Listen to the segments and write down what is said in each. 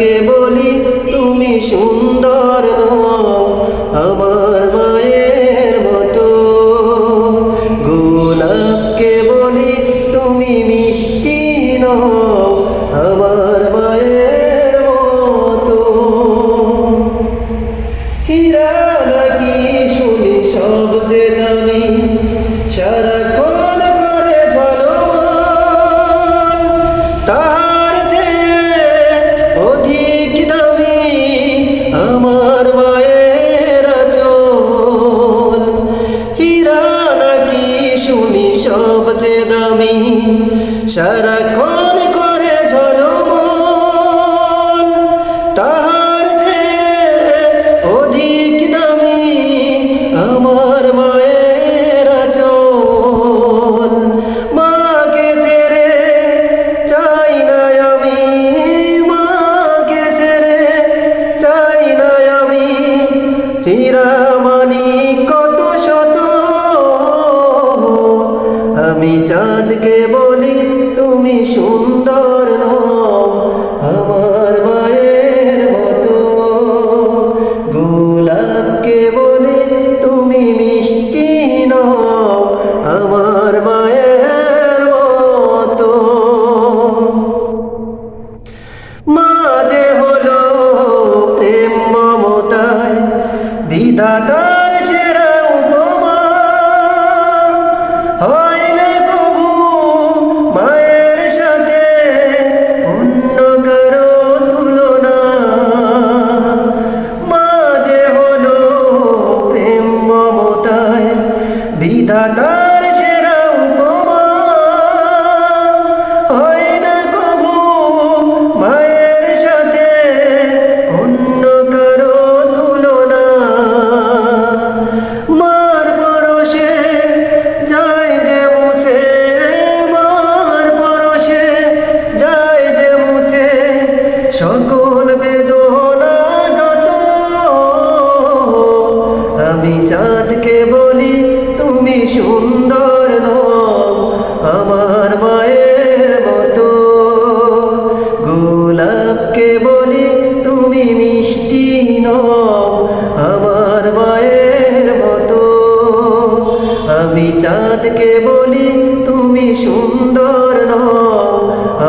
চাঁদকে বলি, তুমি সুন্দর আমার মায়ের মতো। গোলাপকে বলি, তুমি মিষ্টি নও, আমার মায়ের মতো। হীরা নাকি শুনি দামি সারাক্ষণ সবচেয়ে দামি সারাক্ষণ আমি চাঁদকে বলি, তুমি সুন্দর আমার মায়ের মতো। গোলাপকে বলি, তুমি মিষ্টি নও, আমার মায়ের মতো। মাঝে হলো প্রেম মমতায় বিধাতার সেরা da da সুন্দর নও আমার মায়ের মতো। গোলাপকে বলি তুমি মিষ্টি নও, আমার মায়ের মতো। আমি চাঁদকে বলি তুমি সুন্দর নও,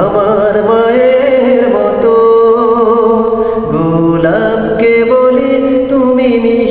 আমার মায়ের মতো। গোলাপকে বলি তুমি মিষ্টি